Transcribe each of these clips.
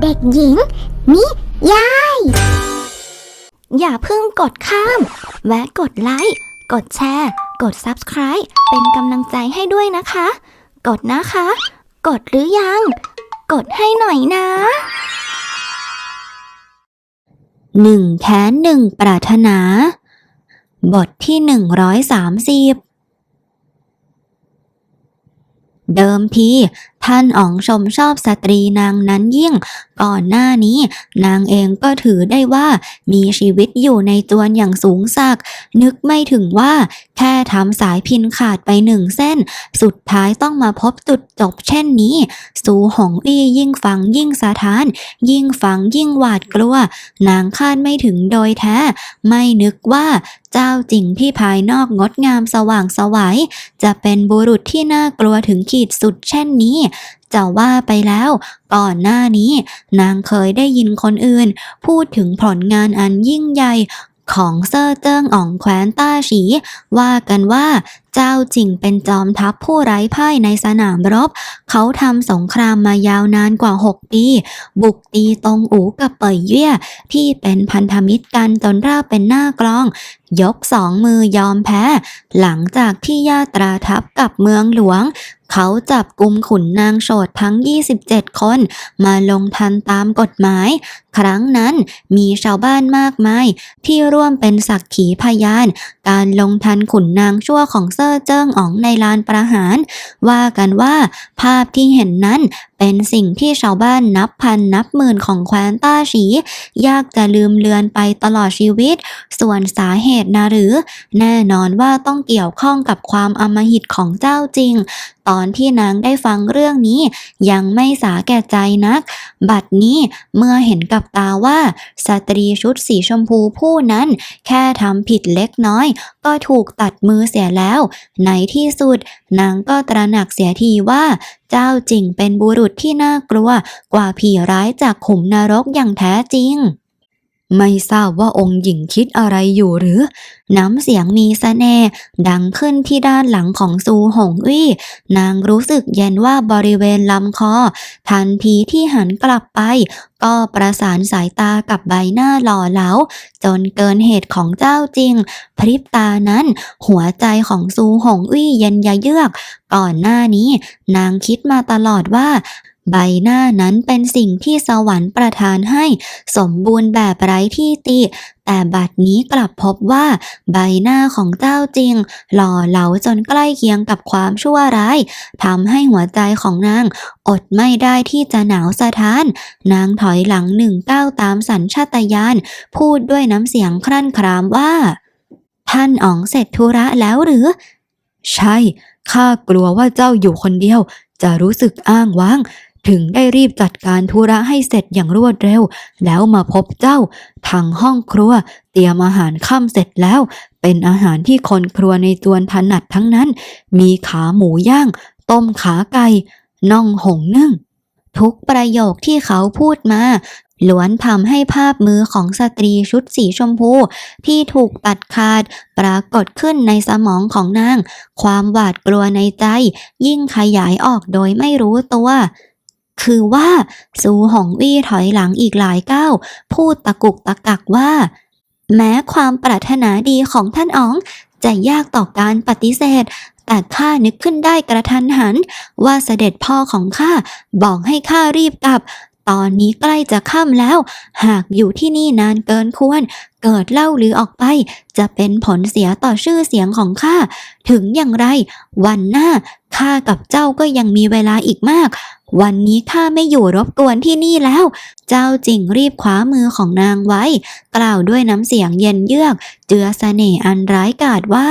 เด็กหญิง นิยาย อย่าเพิ่งกดข้าม แวะกดไลค์ กดแชร์ กด Subscribe เป็นกำลังใจให้ด้วยนะคะ กดนะคะ กดหรือยัง กดให้หน่อยนะหนึ่งแค้นหนึ่งปรารถนา บทที่หนึ่งร้อยสามสิบเดิมที ท่านอ๋องชมชอบสตรีนางนั้นยิ่ง ก่อนหน้านี้ นางเองก็ถือได้ว่า มีชีวิตอยู่ในจวอย่างสูงสัก นึกไม่ถึงว่า แค่ทำสายพินขาดไปหนึ่งเส้น สุดท้ายต้องมาพบจุดจบเช่นนี้ สูหงอี้ยิ่งฟังยิ่งสะท้าน ยิ่งฟังยิ่งหวาดกลัว นางคาดไม่ถึงโดยแท้ ไม่นึกว่าเจ้าจริงที่ภายนอกงดงามสว่างสวัยจะเป็นบุรุษที่น่ากลัวถึงขีดสุดเช่นนี้ จะว่าไปแล้ว ก่อนหน้านี้ นางเคยได้ยินคนอื่น พูดถึงผลงานอันยิ่งใหญ่ของเซอร์เจิ้งอ่องแคว้นต้าฉี ว่ากันว่าเจ้าจิงเป็นจอมทัพผู้ไร้พ่ายในสนามรบ เขาทำสงครามมายาวนานกว่า 6 ปี บุกตีตรงอูกับเป่ยเย่ยที่เป็นพันธมิตรกันจนราบเป็นหน้ากลอง ยกสองมือยอมแพ้ หลังจากที่ญาตราทัพกับเมืองหลวง เขาจับกลุ่มขุนนางโฉดทั้ง 27 คน มาลงทันตามกฎหมาย ครั้งนั้นมีชาวบ้านมากมาย ที่ร่วมเป็นสักขีพยาน การลงทันขุนนางชั่วของเซอร์เจิ้งอ๋องในลานประหาร ว่ากันว่าภาพที่เห็นนั้นเป็นสิ่งที่ชาวบ้านนับพันนับหมื่นของแคว้นต้าฉี ยากจะลืมเลือนไปตลอดชีวิต ส่วนสาเหตุนะหรือ แน่นอนว่าต้องเกี่ยวข้องกับความอมหิตของเจ้าจริง ตอนที่นางได้ฟังเรื่องนี้ ยังไม่สาแก่ใจนัก บัดนี้เมื่อเห็นกับตาว่าสตรีชุดสีชมพูผู้นั้น แค่ทำผิดเล็กน้อย ก็ถูกตัดมือเสียแล้ว ในที่สุด นางก็ตระหนักเสียทีว่า เจ้าจริงเป็นบุรุษที่น่ากลัว กว่าผีร้ายจากขุมนรกอย่างแท้จริง ไม่ทราบว่าองค์หญิงคิดอะไรอยู่หรือ น้ำเสียงมีสเสน่ดังขึ้นที่ด้านหลังของซูหงอี้นางรู้สึกเย็นว่าบริเวณลำคอ ทันทีที่หันกลับไป ก็ประสานสายตากับใบหน้าหล่อเหลา จนเกินเหตุของเจ้าจริง พริบตานั้น หัวใจของซูหงอี้เย็นยะเยือก ก่อนหน้านี้ นางคิดมาตลอดว่า ใบหน้านั้นเป็นสิ่งที่สวรรค์ประทานให้ สมบูรณ์แบบไร้ที่ติ แต่บัดนี้กลับพบว่าใบหน้าของเจ้าจริง หล่อเหลาจนใกล้เคียงกับความชั่วร้ายทำให้หัวใจของนาง อดไม่ได้ที่จะหนาวสะท้าน นางถอยหลังหนึ่งก้าวตามสัญชาตญาณพูดด้วยน้ำเสียงครั่นครามว่า ท่านอ๋องเสร็จธุระแล้วหรือ ใช่ข้ากลัวว่าเจ้าอยู่คนเดียว จะรู้สึกอ้างว้าง ถึงได้รีบจัดการธุระให้เสร็จอย่างรวดเร็ว แล้วมาพบเจ้า ทางห้องครัว เตรียมอาหารค่ำเสร็จแล้ว เป็นอาหารที่คนครัวในจวนถนัดทั้งนั้น มีขาหมูย่าง ต้มขาไก่น่องหงนึ่ง ทุกประโยคที่เขาพูดมาล้วนทำให้ภาพมือของสตรีชุดสีชมพู ที่ถูกตัดขาด ปรากฏขึ้นในสมองของนาง ความหวาดกลัวในใจ ยิ่งขยายออกโดยไม่รู้ตัว คือว่าซูหงวี่ถอยหลังอีกหลายก้าวพูดตะกุกตะกักว่า แม้ความปรารถนาดีของท่านอ๋อง จะยากต่อการปฏิเสธ แต่ข้านึกขึ้นได้กระทันหัน ว่าเสด็จพ่อของข้าบอกให้ข้ารีบกลับ ตอนนี้ใกล้จะค่ำแล้ว หากอยู่ที่นี่นานเกินควร เกิดเล่าลือออกไป จะเป็นผลเสียต่อชื่อเสียงของข้า ถึงอย่างไร วันหน้าข้ากับเจ้าก็ยังมีเวลาอีกมาก วันนี้ข้าไม่อยู่รบกวนที่นี่แล้ว เจ้าจิงรีบคว้ามือของนางไว้ กล่าวด้วยน้ำเสียงเย็นเยือก เจือเสน่ห์อันร้ายกาจว่า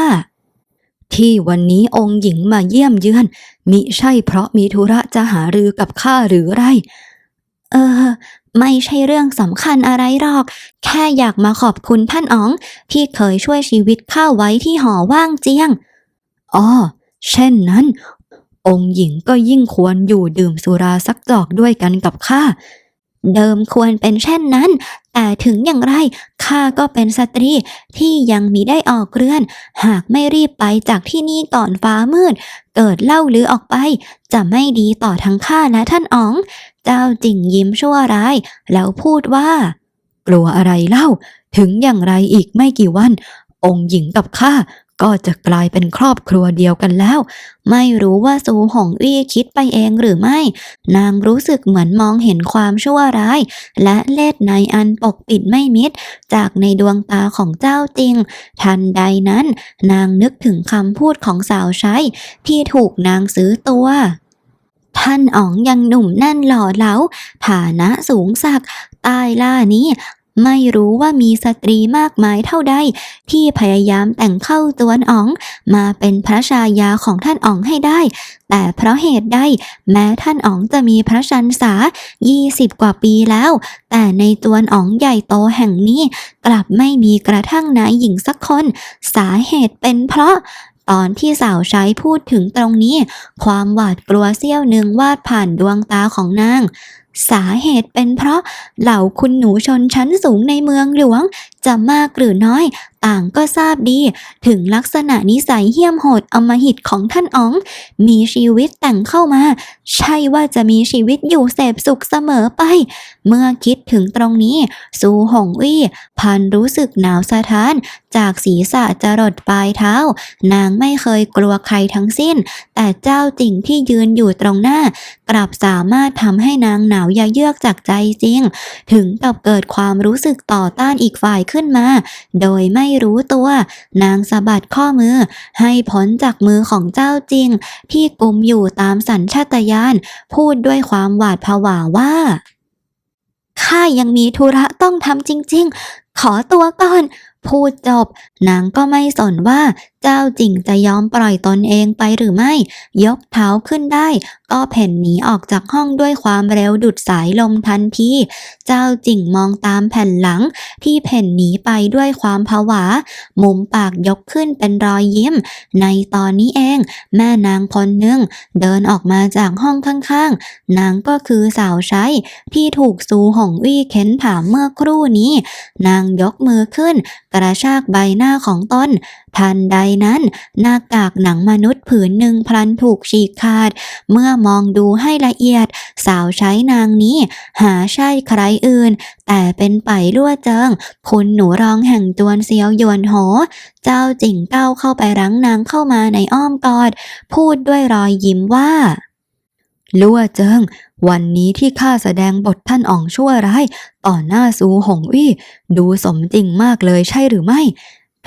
ที่วันนี้องค์หญิงมาเยี่ยมเยือน มิใช่เพราะมีธุระจะหารือกับข้าหรือไร เออ ไม่ใช่เรื่องสำคัญอะไรหรอก แค่อยากมาขอบคุณท่านอ๋อง ที่เคยช่วยชีวิตข้าไว้ที่หอว่างเจียง อ๋อ เช่นนั้น องค์หญิงก็ยิ่งควรอยู่ดื่มสุราสักจอกด้วยกันกับข้า เดิมควรเป็นเช่นนั้น แต่ถึงอย่างไรข้าก็เป็นสตรีที่ยังมีได้ออกเรือน หากไม่รีบไปจากที่นี่ก่อนฟ้ามืด เกิดเล่าลือออกไป จะไม่ดีต่อทั้งข้าและท่านอ๋อง เจ้าจิ่งยิ้มชั่วร้าย แล้วพูดว่า กลัวอะไรเล่า ถึงอย่างไรอีกไม่กี่วัน องค์หญิงกับข้า ก็จะกลายเป็นครอบครัวเดียวกันแล้ว ไม่รู้ว่าซูหงอี้คิดไปเองหรือไม่ นางรู้สึกเหมือนมองเห็นความชั่วร้าย และเล็ดในอันปกปิดไม่มิด จากในดวงตาของเจ้าจริง ทันใดนั้น นางนึกถึงคำพูดของสาวใช้ ที่ถูกนางซื้อตัวท่านอ๋องยังหนุ่มแน่นหล่อเหลา ฐานะสูงสักใต้ล่านี้ ไม่รู้ว่ามีสตรีมากมายเท่าใด ที่พยายามแต่งเข้าตวนอ๋อง มาเป็นพระชายาของท่านอ๋องให้ได้ แต่เพราะเหตุใดแม้ท่านอ๋องจะมีพระชันษา 20 กว่าปีแล้ว แต่ในตวนอ๋องใหญ่โตแห่งนี้ กลับไม่มีกระทั่งนายหญิงสักคน สาเหตุเป็นเพราะตอนที่สาวใช้พูดถึงตรงนี้ ความหวาดกลัวเสี้ยวหนึ่งวาดผ่านดวงตาของนาง สาเหตุเป็นเพราะเหล่าคุณหนูชนชั้นสูงในเมืองหลวง จะมากหรือน้อย่างก็ทราบดี ถึงลักษณะนิสัยเหี้ยมโหดอมหิตของท่านอ๋อง มีชีวิตแต่งเข้ามา ใช่ว่าจะมีชีวิตอยู่เสพสุขเสมอไป เมื่อคิดถึงตรงนี้ซูหงอี้พันรู้สึกหนาวสะท้าน จากศีรษะจรดปลายเท้า นางไม่เคยกลัวใครทั้งสิ้น แต่เจ้าจริงที่ยืนอยู่ตรงหน้า กลับสามารถทำให้นางหนาวยาเยือกจากใจจริง ถึงกับเกิดความรู้สึกต่อต้านอีกฝ่ายขึ้นมา โดยไม่รู้ตัว นางสะบัดข้อมือ ให้พ้นจากมือของเจ้าจริง ที่กุมอยู่ตามสัญชาตญาณพูดด้วยความหวาดผวาว่าข้ายังมีธุระต้องทำจริง ๆ ขอตัวก่อน พูดจบ นางก็ไม่สนว่า เจ้าจิงจะยอมปล่อยตนเองไปหรือไม่ ยกเท้าขึ้นได้ ก็เพ่นหนีออกจากห้องด้วยความเร็วดุดสายลมทันทีเจ้าจิงมองตามแผ่นหลัง ที่เพ่นหนีไปด้วยความผวา มุมปากยกขึ้นเป็นรอยยิ้ม ในตอนนี้เอง แม่นางคนหนึ่ง เดินออกมาจากห้องข้างๆ นางก็คือสาวใช้ที่ถูกซูหงวี่เค้นถามเมื่อครู่นี้ นางยกมือขึ้น กระชากใบหน้าของตน ทันใดนั้น หน้ากากหนังมนุษย์ผืนหนึ่งพลันถูกฉีกขาด เมื่อมองดูให้ละเอียด สาวใช้นางนี้ หาใช่ใครอื่น แต่เป็นไปลั่วเจิงคุณหนูรองแห่งจวนเซียวยวนโห เจ้าจิ่งก้าเข้าไปรั้งนางเข้ามาในอ้อมกอด พูดด้วยรอยยิ้มว่าลั่วเจิงวันนี้ที่ข้าแสดงบทท่านอ่องชั่วร้าย ต่อหน้าซูหงวี่ดูสมจริงมากเลยใช่หรือไม่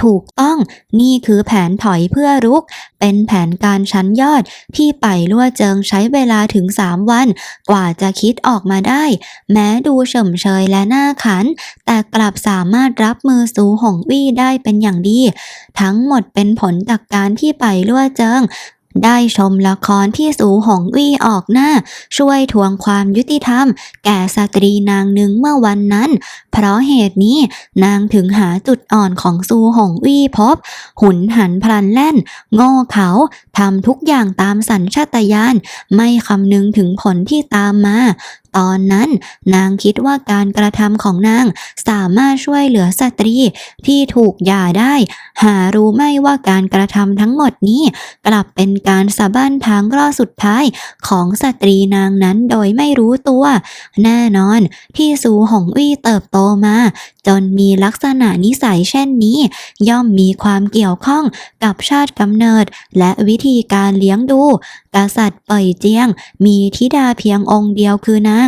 ถูกต้องนี่คือแผนถอยเพื่อรุก เป็นแผนการชั้นยอดที่ไปลั่วเจิงใช้เวลาถึงสามวัน กว่าจะคิดออกมาได้ แม้ดูเฉมเชยและน่าขัน แต่กลับสามารถรับมือสูหงวี่ได้เป็นอย่างดี ทั้งหมดเป็นผลจากการที่ไปลั่วเจิง ได้ชมละครที่สูหงวี่ออกหน้า ช่วยทวงความยุติธรรม แก่สตรีนางหนึ่งเมื่อวันนั้น เพราะเหตุนี้นางถึงหาจุดอ่อนของซูหงวี่พบ หุนหันพลันแล่น โง่เขาทำทุกอย่างตามสัญชาตญาณไม่คำนึงถึงผลที่ตามมา ตอนนั้น นางคิดว่าการกระทำของนางสามารถช่วยเหลือสตรีที่ถูกหย่าได้ หารู้ไม่ว่าการกระทำทั้งหมดนี้ กลับเป็นการสะบั้นทางรอดสุดท้ายของสตรีนางนั้นโดยไม่รู้ตัว แน่นอนที่ซูหงวี่เติบโตมา จนมีลักษณะนิสัยเช่นนี้ ย่อมมีความเกี่ยวข้องกับชาติกำเนิด และวิธีการเลี้ยงดู กษัตริย์เป่ยเจียง มีธิดาเพียงองค์เดียวคือนาง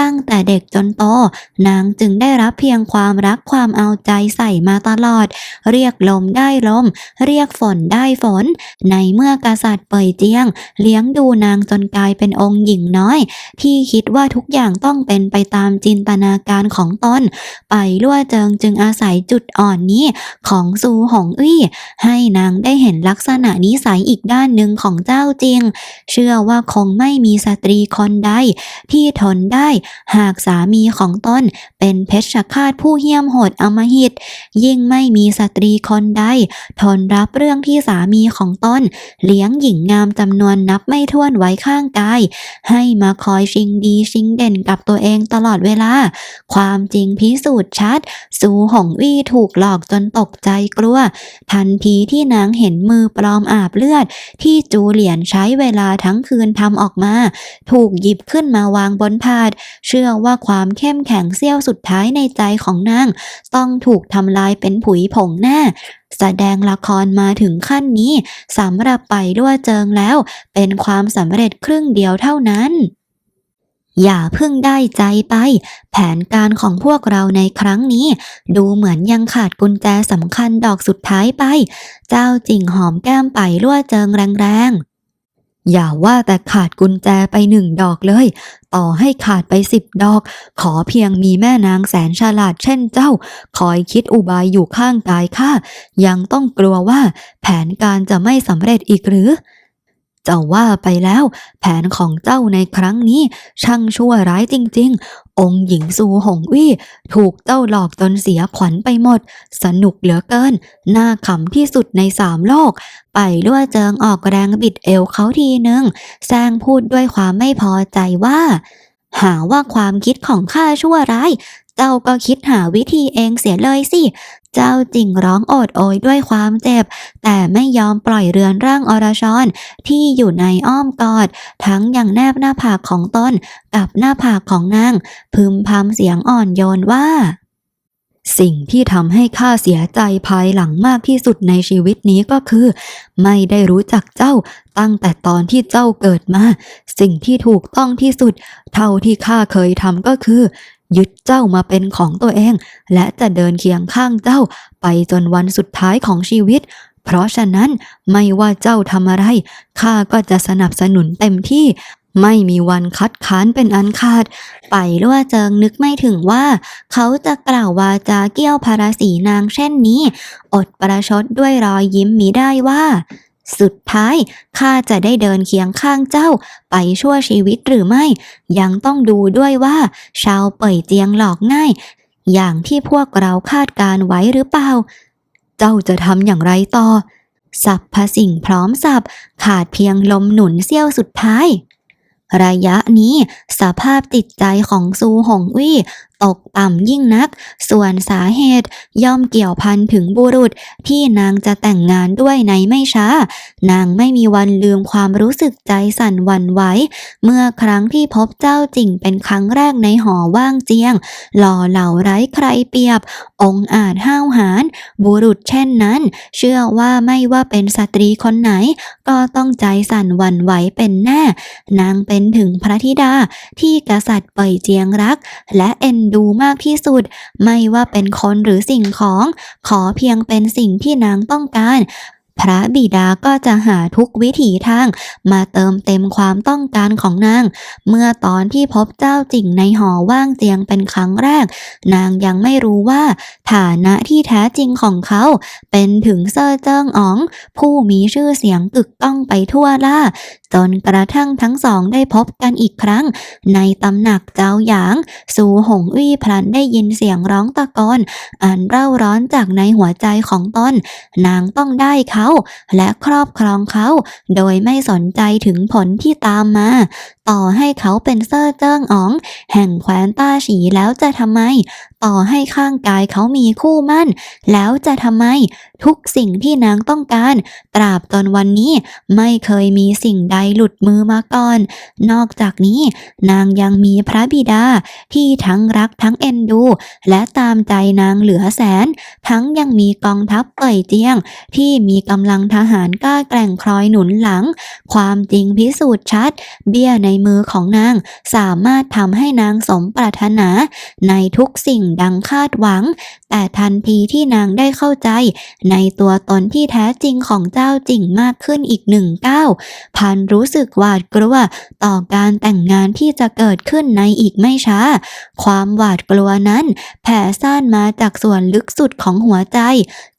ตั้งแต่เด็กจนโต นางจึงได้รับเพียงความรักความเอาใจใส่มาตลอด เรียกลมได้ลม เรียกฝนได้ฝน ในเมื่อกษัตริย์เปยเจียง เลี้ยงดูนางจนกลายเป็นองค์หญิงน้อย ที่คิดว่าทุกอย่างต้องเป็นไปตามจินตนาการของตนไปลั่วเจิงจึงอาศัยจุดอ่อนนี้ของซูหงอี้ให้นางได้เห็นลักษณะนิสัยอีกด้านหนึ่งของเจ้าจริง เชื่อว่าคงไม่มีสตรีคนใดที่ทนได้หากสามีของตนเป็นเพชฌฆาตผู้เหี้ยมโหดอำมหิต ยิ่งไม่มีสตรีคนใด ทนรับเรื่องที่สามีของตนเลี้ยงหญิงงามจำนวนนับไม่ถ้วนไว้ข้างกาย ให้มาคอยชิงดีชิงเด่นกับตัวเองตลอดเวลา ความจริงพิสูจน์ชัด สูหงวี่ถูกหลอกจนตกใจกลัว ทันทีที่นางเห็นมือปลอมอาบเลือด ที่จูเหลียนใช้เวลาทั้งคืนทำออกมา ถูกหยิบขึ้นมาวางบนถาดเชื่อว่าความเข้มแข็งเสี้ยวสุดท้ายในใจของนาง ต้องถูกทำลายเป็นผุยผงแน่แสดงละครมาถึงขั้นนี้สำหรับไปด้วยเจิงแล้ว เป็นความสำเร็จครึ่งเดียวเท่านั้นอย่าเพิ่งได้ใจไป แผนการของพวกเราในครั้งนี้ ดูเหมือนยังขาดกุญแจสำคัญดอกสุดท้ายไป เจ้าจิ่งหอมแก้มไปลั่วเจิงแรงๆ อย่าว่าแต่ขาดกุญแจไปหนึ่งดอกเลย ต่อให้ขาดไปสิบดอก ขอเพียงมีแม่นางแสนฉลาดเช่นเจ้า คอยคิดอุบายอยู่ข้างกายข้ายังต้องกลัวว่า แผนการจะไม่สำเร็จอีกหรือ เจ้าว่าไปแล้ว แผนของเจ้าในครั้งนี้ ช่างชั่วร้ายจริง ๆ องค์หญิงซูหงวี่ถูกเจ้าหลอกจนเสียขวัญไปหมด สนุกเหลือเกิน น่าขำที่สุดในสามโลก ไปล่วเจิงออกแรงบิดเอวเขาทีหนึ่งแซงพูดด้วยความไม่พอใจว่าหาว่าความคิดของข้าชั่วร้าย เจ้าก็คิดหาวิธีเองเสียเลยสิ เจ้าจิ่งร้องโอดโอยด้วยความเจ็บ แต่ไม่ยอมปล่อยเรือนร่างอรชรที่อยู่ในอ้อมกอด ทั้งยังแนบหน้าผากของตนกับหน้าผากของนาง พึมพำเสียงอ่อนโยนว่าสิ่งที่ทำให้ข้าเสียใจภายหลังมากที่สุดในชีวิตนี้ก็คือ ไม่ได้รู้จักเจ้าตั้งแต่ตอนที่เจ้าเกิดมา สิ่งที่ถูกต้องที่สุด เท่าที่ข้าเคยทำก็คือ ยึดเจ้ามาเป็นของตัวเอง และจะเดินเคียงข้างเจ้าไปจนวันสุดท้ายของชีวิต เพราะฉะนั้นไม่ว่าเจ้าทำอะไรข้าก็จะสนับสนุนเต็มที่ ไม่มีวันคัดค้านเป็นอันขาด ไปล่วเจิงนึกไม่ถึงว่า เขาจะกล่าววาจาเกี้ยวพาราสีนางเช่นนี้ อดประชดด้วยรอยยิ้มมิได้ว่า สุดท้ายข้าจะได้เดินเคียงข้างเจ้าไปชั่วชีวิตหรือไม่ ยังต้องดูด้วยว่า ชาวเป่ยเจียงหลอกง่าย อย่างที่พวกเราคาดการไว้หรือเปล่า เจ้าจะทำอย่างไรต่อ สับพสิ่งพร้อมสับขาดเพียงลมหนุนเสี้ยวสุดท้าย ระยะนี้สภาพจิตใจของซูหงวี่ ตกต่ำยิ่งนัก ส่วนสาเหตุย่อมเกี่ยวพันถึงบุรุษที่นางจะแต่งงานด้วยในไม่ช้า นางไม่มีวันลืมความรู้สึกใจสั่นหวั่นไหวเมื่อครั้งที่พบเจ้าจิ่งเป็นครั้งแรกในหอว่างเจียง หล่อเหลาไร้ใครเปรียบ องอาจห้าวหาญบุรุษเช่นนั้น เชื่อว่าไม่ว่าเป็นสตรีคนไหน ก็ต้องใจสั่นหวั่นไหวเป็นแน่ นางเป็นถึงพระธิดาที่กษัตริย์เป่ยเจียงรัก และเอ็นดูมากที่สุด ไม่ว่าเป็นคนหรือสิ่งของ ขอเพียงเป็นสิ่งที่นางต้องการ พระบิดาก็จะหาทุกวิถีทาง มาเติมเต็มความต้องการของนาง เมื่อตอนที่พบเจ้าจิ่งในหอว่างเจียงเป็นครั้งแรก นางยังไม่รู้ว่า ฐานะที่แท้จริงของเขา เป็นถึงเซอร์เจิ้งอ๋อง ผู้มีชื่อเสียงกึกก้องไปทั่วล่า จนกระทั่งทั้งสองได้พบกันอีกครั้ง ในตำหนักเจ้าหยาง สูหงอี้พลันได้ยินเสียงร้องตะโกนอันเร่าร้อนจากในหัวใจของตนนางต้องได้เขา และครอบครองเขา โดยไม่สนใจถึงผลที่ตามมาต่อให้เขาเป็นเซอร์เจิ้งอ๋อง แห่งแคว้นต้าฉีแล้วจะทำไม ต่อให้ข้างกายเขามีคู่มั่น แล้วจะทำไม ทุกสิ่งที่นางต้องการ ตราบจนวันนี้ไม่เคยมีสิ่งใดหลุดมือมาก่อน นอกจากนี้ นางยังมีพระบิดาที่ทั้งรักทั้งเอ็นดู และตามใจนางเหลือแสน ทั้งยังมีกองทัพเป่ยเจียง ที่มีกำลังทหารกล้าแกร่งคลอยหนุนหลัง ความจริงพิสูจน์ชัด เบี้ยในมือของนาง สามารถทำให้นางสมปรารถนา ในทุกสิ่งดังคาดหวัง แต่ทันทีที่นางได้เข้าใจ ในตัวตนที่แท้จริงของเจ้าจริงมากขึ้นอีกหนึ่งก้าวพันรู้สึกหวาดกลัวต่อการแต่งงานที่จะเกิดขึ้นในอีกไม่ช้า ความหวาดกลัวนั้นแผ่ซ่านมาจากส่วนลึกสุดของหัวใจ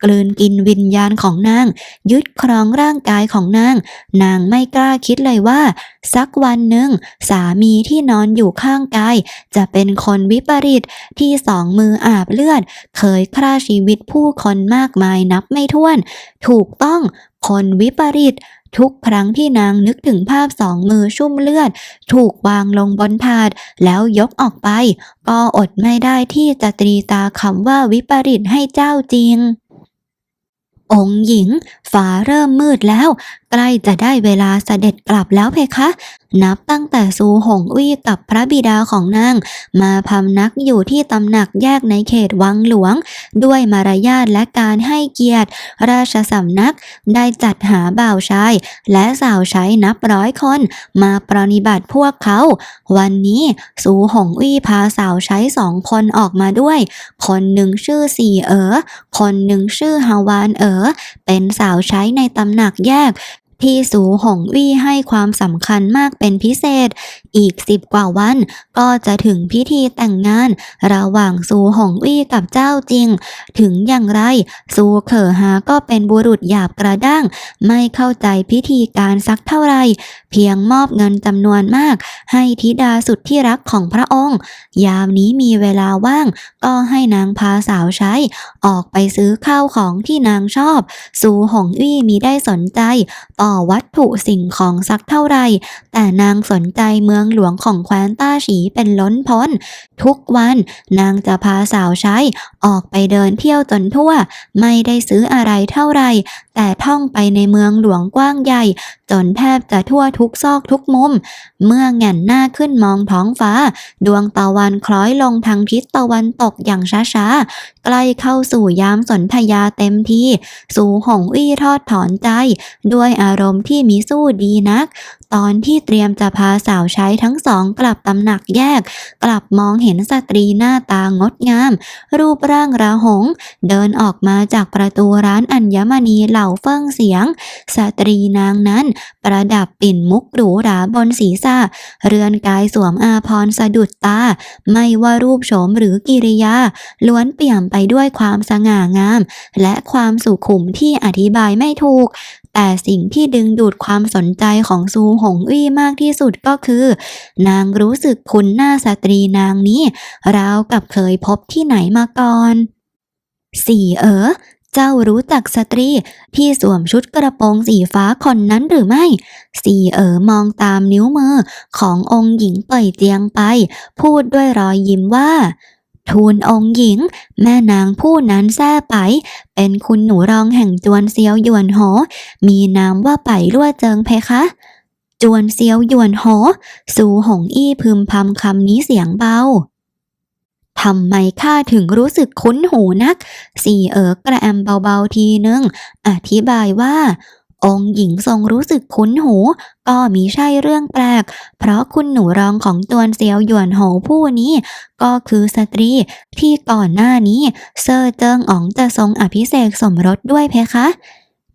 กลืนกินวิญญาณของนาง ยึดครองร่างกายของนาง นางไม่กล้าคิดเลยว่า สักวันหนึ่งง สามีที่นอนอยู่ข้างกาย จะเป็นคนวิปริตที่สองมืออาบเลือด เคยฆ่าชีวิตผู้คนมากมายนับไม่ถ้วน ถูกต้องคนวิปริตทุกครั้งที่นางนึกถึงภาพสองมือชุ่มเลือด ถูกวางลงบนถาด แล้วยกออกไป ก็อดไม่ได้ที่จะตรีตาคำว่าวิปริตให้เจ้าจริงองค์หญิง ฟ้าเริ่มมืดแล้ว ใกล้จะได้เวลาเสด็จกลับแล้วเพคะ นับตั้งแต่ซูหงอุ้ยกับพระบิดาของนาง มาพำนักอยู่ที่ตำหนักแยกในเขตวังหลวง ด้วยมารยาทและการให้เกียรติ ราชสำนักได้จัดหาบ่าวชาย และสาวใช้นับร้อยคน มาปรนนิบัติพวกเขา วันนี้สูหงอุ้ยพาสาวใช้สองคนออกมาด้วย คนหนึ่งชื่อสีเอ๋อคนหนึ่งชื่อฮาวานเอ๋อเป็นสาวใช้ในตำหนักแยก ที่สูหงวี่ให้ความสำคัญมากเป็นพิเศษ อีกสิบกว่าวัน ก็จะถึงพิธีแต่งงาน ระหว่างสูหงวี่กับเจ้าจริง ถึงอย่างไร สูเขอหาก็เป็นบุรุษหยาบกระด้าง ไม่เข้าใจพิธีการสักเท่าไหร่เพียงมอบเงินจำนวนมาก ให้ธิดาสุดที่รักของพระองค์ ยามนี้มีเวลาว่าง ก็ให้นางพาสาวใช้ ออกไปซื้อข้าวของที่นางชอบ สูหงอี้มีได้สนใจต่อวัตถุสิ่งของสักเท่าไหร่ แต่นางสนใจเมืองหลวงของแคว้นต้าฉีเป็นล้นพ้น ทุกวันนางจะพาสาวใช้ ออกไปเดินเที่ยวจนทั่ว ไม่ได้ซื้ออะไรเท่าไหร่ แต่ท่องไปในเมืองหลวงกว้างใหญ่จนแทบจะทั่วทุกซอกทุกมุม เมื่อแง่นหน้าขึ้นมองท้องฟ้า ดวงตะวันคล้อยลงทางทิศตะวันตกอย่างช้าๆ ใกล้เข้าสู่ยามสนธยาเต็มทีสู่หงอี้ทอดถอนใจ ด้วยอารมณ์ที่มีสู้ดีนัก ตอนที่เตรียมจะพาสาวใช้ทั้งสองกลับตำหนักแยก กลับมองเห็นสตรีหน้าตางดงาม รูปร่างระหง เดินออกมาจากประตูร้านอัญมณีเหล่าเฟิ่งเสียง สตรีนางนั้นประดับปิ่นมุกหรูหราบนศีรษะ เรือนกายสวมอาภรสะดุดตา ไม่ว่ารูปโฉมหรือกิริยา ล้วนเปี่ยมไปด้วยความสง่างาม และความสุขุมที่อธิบายไม่ถูก แต่สิ่งที่ดึงดูดความสนใจของซูหงอี้มากที่สุดก็คือ นางรู้สึกคุ้นหน้าสตรีนางนี้ ราวกับเคยพบที่ไหนมาก่อนสี่เอ๋อ เจ้ารู้จักสตรีที่สวมชุดกระโปรงสีฟ้าคนนั้นหรือไม่ สีเอ๋อมองตามนิ้วมือขององค์หญิงเป่ยเจียงไป พูดด้วยรอยยิ้มว่าทูลองค์หญิง แม่นางผู้นั้นแท้ไป เป็นคุณหนูรองแห่งจวนเซียวหยวนโห มีนามว่าไปลั่วเจิงเพคะ จวนเซียวหยวนโห สูหงอี้พึมพำคำนี้เสียงเบา ทำไมข้าถึงรู้สึกคุ้นหูนัก สี่เอ๋อกระแอมเบาๆทีนึง อธิบายว่า องค์หญิงทรงรู้สึกคุ้นหู ก็มีใช่เรื่องแปลก เพราะคุณหนูรองของตวนเซียวหยวนโหผู้นี้ ก็คือสตรีที่ก่อนหน้านี้ เซอร์เจิงอ๋องจะทรงอภิเษกสมรสด้วยเพคะ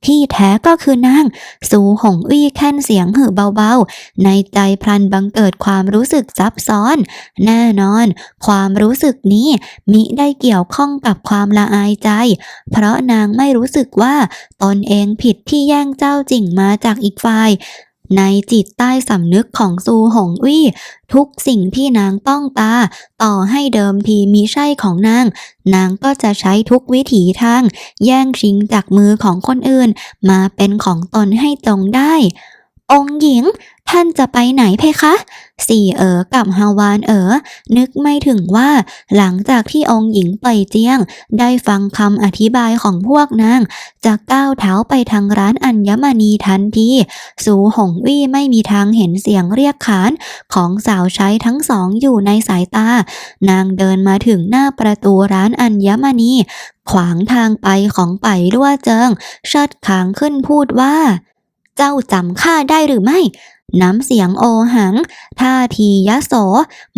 ที่แท้ก็คือนางสูหงอี้แค่นเสียงหือเบาๆ ในใจพลันบังเกิดความรู้สึกซับซ้อน แน่นอน ความรู้สึกนี้มิได้เกี่ยวข้องกับความละอายใจ เพราะนางไม่รู้สึกว่าตนเองผิดที่แย่งเจ้าจิ่งมาจากอีกฝ่าย ในจิตใต้สำนึกของซูหงอี้ทุกสิ่งที่นางต้องตา ต่อให้เดิมทีมีใช่ของนาง นางก็จะใช้ทุกวิถีทาง แย่งชิงจากมือของคนอื่น มาเป็นของตนให้จงได้ องค์หญิง ท่านจะไปไหนเพคะ สี่เอ๋อกับฮาวานเอ๋อนึกไม่ถึงว่า หลังจากที่องค์หญิงเป่ยเจียง ได้ฟังคำอธิบายของพวกนาง จะก้าวเท้าไปทางร้านอัญมณีทันที สูหงวี่ไม่มีทางเห็นเสียงเรียกขานของสาวใช้ทั้งสองอยู่ในสายตา นางเดินมาถึงหน้าประตูร้านอัญมณี ขวางทางไปของไปลั่วเจิงเชิดขางขึ้นพูดว่า เจ้าจำข้าได้หรือไม่ น้ำเสียงโอหัง ท่าทียโส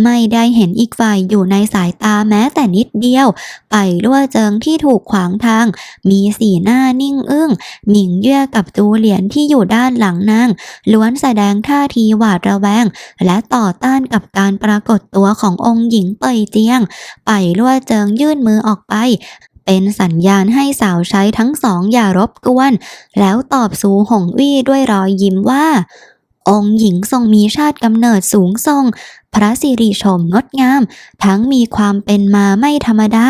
ไม่ได้เห็นอีกฝ่ายอยู่ในสายตาแม้แต่นิดเดียว ไปลั่วเจิงที่ถูกขวางทาง มีสีหน้านิ่งอึ้ง หมิงเย่อกับจูเหลียนที่อยู่ด้านหลังนาง ล้วนแสดงท่าทีหวาดระแวง และต่อต้านกับการปรากฏตัวขององค์หญิงเปยเจียง ไปลั่วเจิงยื่นมือออกไป เป็นสัญญาณให้สาวใช้ทั้งสองอย่ารบกวน แล้วตอบสูหงวี่ด้วยรอยยิ้มว่า องค์หญิงทรงมีชาติกำเนิดสูงทรง พระสิริโฉมงดงาม ทั้งมีความเป็นมาไม่ธรรมดา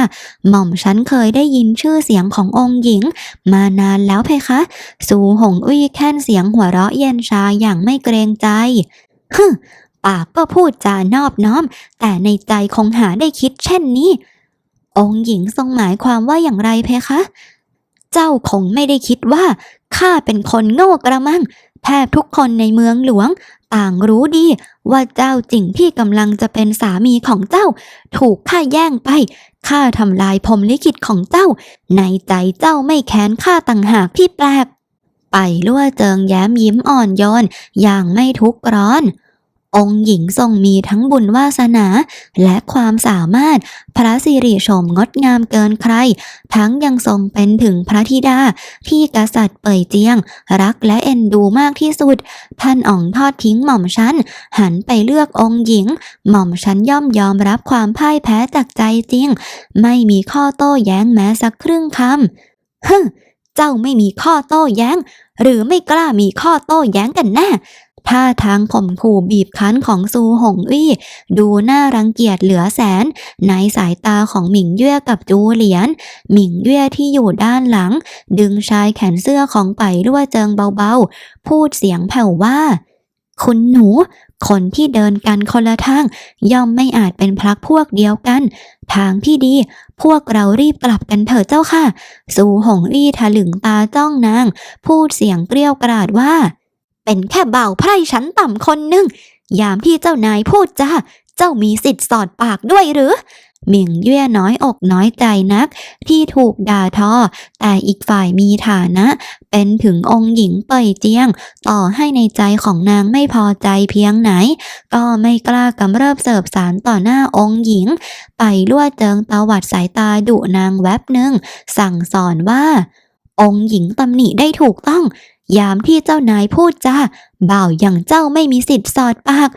หม่อมฉันเคยได้ยินชื่อเสียงขององค์หญิง มานานแล้วเพคะ สูหงอุ้ยแค่นเสียงหัวเราะเย็นชาอย่างไม่เกรงใจฮึปากก็พูดจานอบน้อม แต่ในใจคงหาได้คิดเช่นนี้ องค์หญิงทรงหมายความว่าอย่างไรเพคะ เจ้าคงไม่ได้คิดว่าข้าเป็นคนโง่กระมัง แทบทุกคนในเมืองหลวง ต่างรู้ดีว่าเจ้าจริงที่กำลังจะเป็นสามีของเจ้า ถูกข้าแย่งไปข้าทำลายพรมลิขิตของเจ้า ในใจเจ้าไม่แค้นข้าต่างหากที่แปลก ไปลั่วเจิงแย้มยิ้มอ่อนโยนอย่างไม่ทุกข์ร้อน องค์หญิงทรงมีทั้งบุญวาสนา และความสามารถ พระสิริโฉมงดงามเกินใคร ทั้งยังทรงเป็นถึงพระธิดา ที่กษัตริย์เป่ยเจียง รักและเอ็นดูมากที่สุด ท่านอ่องทอดทิ้งหม่อมฉันหันไปเลือกองค์หญิง หม่อมฉันย่อมยอมรับความพ่ายแพ้จากใจจริง ไม่มีข้อโต้แย้งแม้สักครึ่งคำฮึเจ้าไม่มีข้อโต้แย้ง หรือไม่กล้ามีข้อโต้แย้งกันแน่ ท่าทางข่มขู่บีบคั้นของซูหงอี้ดูน่ารังเกียจเหลือแสน ในสายตาของหมิงเย่กับจูเหลียน หมิงเย่ที่อยู่ด้านหลัง ดึงชายแขนเสื้อของไปรั่วเจิงเบาๆ พูดเสียงแผ่วว่า คุณหนู คนที่เดินกันคนละทาง ย่อมไม่อาจเป็นพลักพวกเดียวกัน ทางที่ดี พวกเรารีบกลับกันเถิดเจ้าค่ะสูหงอี้ถลึงตาจ้องนาง พูดเสียงเกรี้ยวกราดว่า เป็นแค่เบาไพร่ชั้นต่ำคนหนึ่ง ยามที่เจ้านายพูดจ้า เจ้ามีสิทธิ์สอดปากด้วยหรือ หมิงเย่น้อยอกน้อยใจนัก ที่ถูกด่าทอ แต่อีกฝ่ายมีฐานะ เป็นถึงองค์หญิงเป่ยเจียง ต่อให้ในใจของนางไม่พอใจเพียงไหน ก็ไม่กล้ากำเริบเสิบสารต่อหน้าองค์หญิง ไปลั่วเจิงตาวัดสายตาดุนางแวบหนึ่ง สั่งสอนว่า องค์หญิงตำหนิได้ถูกต้อง ยามที่เจ้านายพูดจ้าบ่าวอย่างเจ้าไม่มีสิทธิ์สอดปาก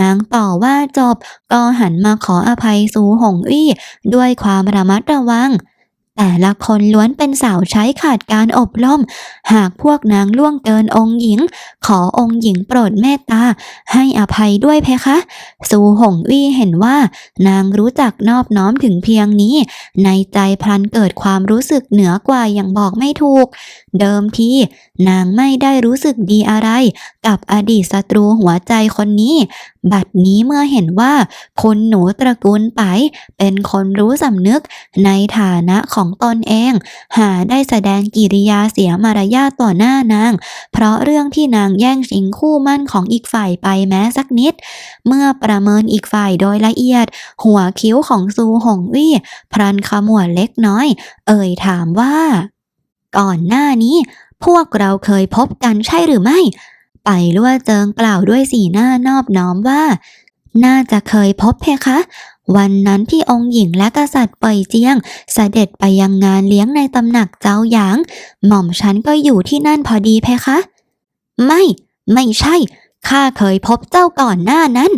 นางต่อว่าจบ ก็หันมาขออภัยสูหงอี้ด้วยความระมัดระวัง แต่ละคนล้วนเป็นสาวใช้ขาดการอบรม หากพวกนางล่วงเกินองค์หญิง ขอองค์หญิงโปรดเมตตา ให้อภัยด้วยเพคะ สูหงอี้เห็นว่า นางรู้จักนอบน้อมถึงเพียงนี้ ในใจพลันเกิดความรู้สึกเหนือกว่าอย่างบอกไม่ถูก เดิมทีนางไม่ได้รู้สึกดีอะไร กับอดีตศัตรูหัวใจคนนี้ บัดนี้เมื่อเห็นว่าคุณหนูตระกูลไปเป็นคนรู้สำนึกในฐานะของตนเอง หาได้แสดงกิริยาเสียมารยาทต่อหน้านาง เพราะเรื่องที่นางแย่งชิงคู่มั่นของอีกฝ่ายไปแม้สักนิด เมื่อประเมินอีกฝ่ายโดยละเอียด หัวคิ้วของซูหงวี่พรันขมวดเล็กน้อย เอ่ยถามว่า ก่อนหน้านี้ พวกเราเคยพบกันใช่หรือไม่ไปลั่วเจิงกล่าวด้วยสีหน้านอบน้อมว่า น่าจะเคยพบเพคะ วันนั้นที่องค์หญิงและกษัตริย์เป่ยเจียงเสด็จไปยังงานเลี้ยงในตำหนักเจ้าหยาง หม่อมฉันก็อยู่ที่นั่นพอดีเพคะ ไม่ ไม่ใช่ ข้าเคยพบเจ้าก่อนหน้านั้น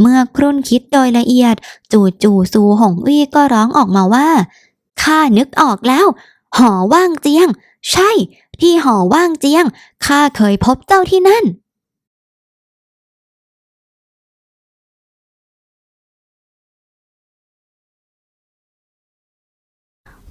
เมื่อครุ่นคิดโดยละเอียด จู่จู่ๆซูหงอี้ก็ร้องออกมาว่าข้านึกออกแล้ว หอว่างเจียง ใช่ ที่หอว่างเจียงข้าเคยพบเจ้าที่นั่น